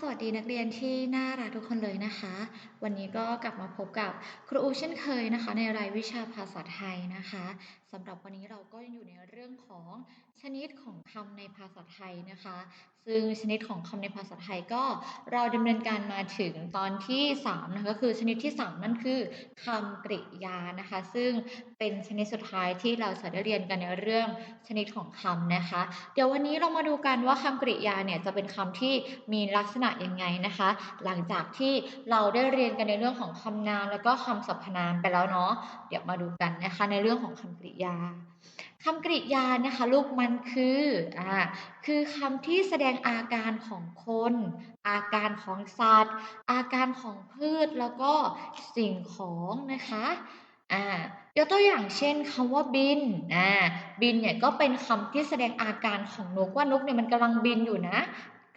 สวัสดีนักเรียนที่น่ารักทุกคนเลยนะคะ วันนี้ก็กลับมาพบกับครูอูเช่นเคยนะคะ ในรายวิชาภาษาไทยนะคะสำหรับวันนี้เราก็ยังอยู่ในเรื่องของชนิดของคำในภาษาไทยนะคะ ซึ่งชนิดของคำในภาษาไทยก็เราดำเนินการมาถึงตอนที่3นะคะก็คือชนิดที่ 3 นั่นคือคำกริยานะคะ ซึ่งเป็นชนิดสุดท้ายที่เราจะได้เรียนกันในเรื่องชนิดของคำนะคะ เดี๋ยววันนี้เรามาดูกันว่าคำกริยาเนี่ยจะเป็นคำที่มีลักษณะยังไงนะคะ หลังจากที่เราได้เรียนกันในเรื่องของคำนามแล้วก็คำสรรพนามไปแล้วเนาะเดี๋ยวมาดูกันนะคะในเรื่องของคำกริยาคำกริยานะคะลูกมันคืออ่าคือคำที่แสดงอาการของคน อาการของสัตว์ อาการของพืชแล้วก็สิ่งของนะคะอ่ายกตัวอย่างเช่นคำว่าบินอ่าบินเนี่ยก็เป็นคำที่แสดงอาการของนกว่านกเนี่ยมันกำลังบินอยู่นะ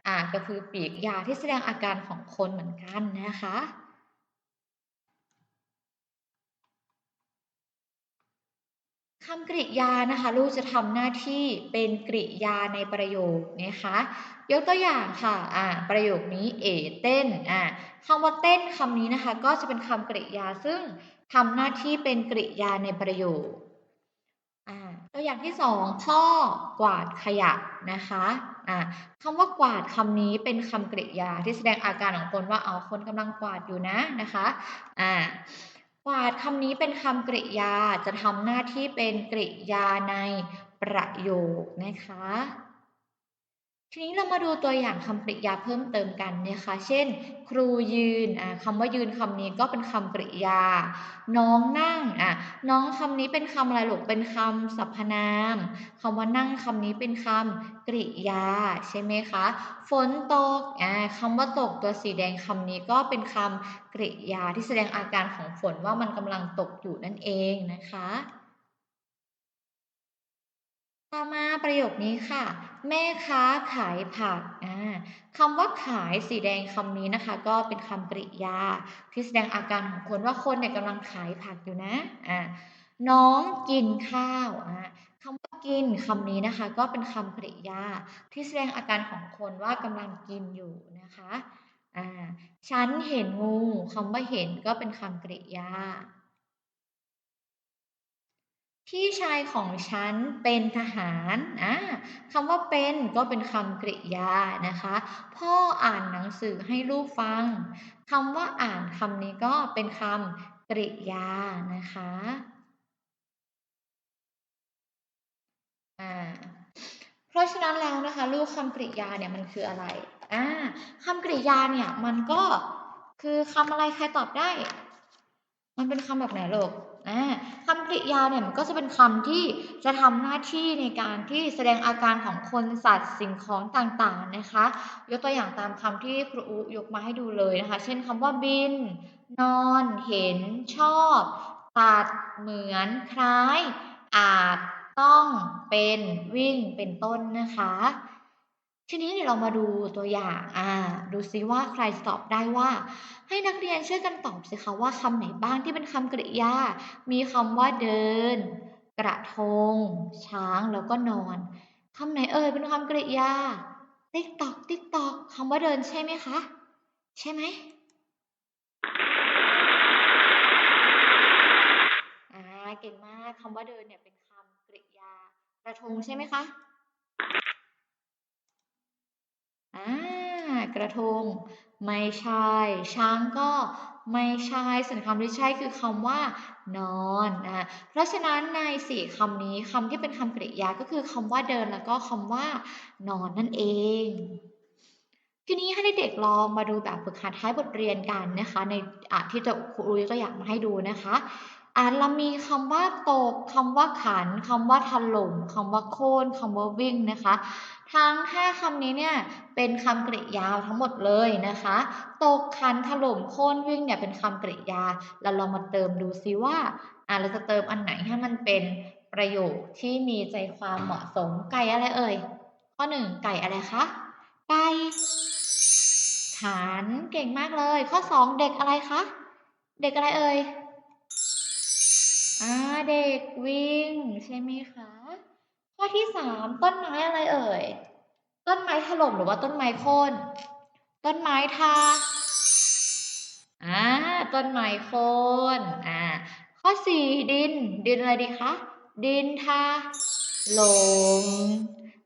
อ่าก็คือปีกยาที่แสดงอาการของคนเหมือนกันนะคะ คำกริยานะคะลูกจะทำหน้าที่เป็นกริยาในประโยคนะคะยกตัวอย่างค่ะอ่าประโยคนี้เอเต้นอ่าคำว่าเต้นคำนี้นะคะ ก็จะเป็นคำกริยาซึ่งทำหน้าที่เป็นกริยาในประโยคอ่าตัวอย่างที่สองพ่อกวาดขยะนะคะอ่าคำว่ากวาดคำนี้เป็นคำกริยาที่แสดงอาการของคนว่าเอาคนกำลังกวาดอยู่นะนะคะอ่า กวาดคำนี้เป็นคำกริยาจะทำหน้าที่เป็นกริยาในประโยคนะคะ ทีนี้เรามาดูตัวอย่างคำกริยาเพิ่มเติมกันนะคะ เช่น ครูยืนคำว่ายืนคำนี้ก็เป็นคำกริยา น้องนั่งอะน้องคำนี้เป็นคำอะไรลูกเป็นคำสรรพนามคำว่านั่งคำนี้เป็นคำกริยาใช่ไหมคะฝนตกอ่าคำว่าตกตัวสีแดงคำนี้ก็เป็นคำกริยาที่แสดงอาการของฝนว่ามันกำลังตกอยู่นั่นเองนะคะ ต่อมาประโยคนี้ค่ะ แม่ค้าขายผักคำว่าขายสีแดงคำนี้นะคะ ก็เป็นคำกริยา ที่แสดงอาการของคนว่าคนเนี่ยกำลังขายผักอยู่นะะน้องกินข้าวคำว่ากินคำนี้นะคะ ก็เป็นคำกริยา ที่แสดงอาการของคนว่ากำลังกินอยู่นะคะฉันเห็นงูคำว่าเห็นก็เป็นคำกริยา พี่ชายของฉันเป็นทหารอ่าคำว่าเป็นก็เป็นคำกริยานะคะ พ่ออ่านหนังสือให้ลูกฟังคำว่าอ่านคำนี้ก็เป็นคำกริยานะคะอ่าเพราะฉะนั้นแล้วนะคะลูกคำกริยาเนี่ยมันคืออะไรอ่าคำกริยาเนี่ยมันก็คือคำอะไรใครตอบได้ มันเป็นคำแบบไหนลูกคำกริยาเนี่ยมันก็จะเป็นคำที่จะทำหน้าที่ในการที่แสดงอาการของคนสัตว์สิ่งของต่างๆนะคะ ยกตัวอย่างตามคำที่ครูยกมาให้ดูเลยนะคะ เช่นคำว่าบิน นอน เห็น ชอบตัดเหมือน คล้าย อาจ ต้อง เป็น วิ่ง เป็นต้นนะคะ ทีนี้เดี๋ยวเรามาดูตัวอย่างอ่าดูซิว่าใครตอบได้ว่า ให้นักเรียนช่วยกันตอบสิคะว่าคำไหนบ้างที่เป็นคำกริยา มีคำว่าเดิน กระทง ช้างแล้วก็นอนคำไหนเอ่ยเป็นคำกริยา ติ๊กตอก ติ๊กตอกคำว่าเดินใช่ไหมคะ ใช่ไหมอ่าเก่งมากคำว่าเดินเนี่ยเป็นคำกริยากระทงใช่ไหมคะ กระทง ไม่ใช่ ช้างก็ไม่ใช่ส่วนคำที่ใช่คือคำว่า นอนนะเพราะฉะนั้นในสี่คำนี้คำที่เป็นคำกริยาก็คือคำว่าเดินแล้วก็คำว่า นอนนั่นเอง ทีนี้ให้เด็กลองมาดูแบบฝึกหัดท้ายบทเรียนกันนะคะ ในที่จะครูตัวอย่างมาให้ดูนะคะ อ่านเรามีคำว่าตกคำว่าขันคำว่าถล่มคำว่าโค่นคำว่าวิ่งนะคะ ทั้งห้าคำนี้เนี่ยเป็นคำกริยาทั้งหมดเลยนะคะ ตกขันถล่มโค่นวิ่งเนี่ยเป็นคำกริยา เราลองมาเติมดูซิว่าอ่าเราจะเติมอันไหนให้มันเป็นประโยคที่มีใจความเหมาะสมไก่อะไรเอ่ย ข้อหนึ่งไก่อะไรคะไก่ขันเก่งมากเลย ข้อสองเด็กอะไรคะเด็กอะไรเอ่ย อ่าเด็กวิ่ง ใช่ไหมคะ ข้อที่สามต้นไม้อะไรเอ่ย ต้นไม้ถล่มหรือว่าต้นไม้โค่นต้นไม้ทาอ่าต้นไม้โค่นอ่าข้อสี่ดิน ดินอะไรดีคะ ดินทาลม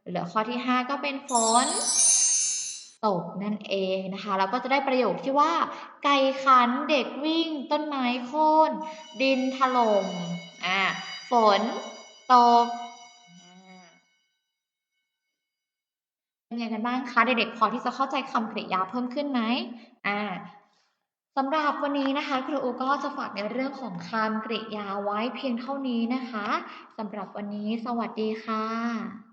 เหลือข้อที่ห้าก็เป็นฝน ตกนั่นเองนะคะเราก็จะได้ประโยคที่ว่า ไก่ขันเด็กวิ่ง ต้นไม้โค่นดินถล่มอ่าฝนตกเป็นไงกันบ้างคะเด็กๆพอที่จะเข้าใจคำกริยาเพิ่มขึ้นไหมอ่าสำหรับวันนี้นะคะ ครูอูก็จะฝากในเรื่องของคำกริยาไว้เพียงเท่านี้นะคะสำหรับวันนี้สวัสดีค่ะ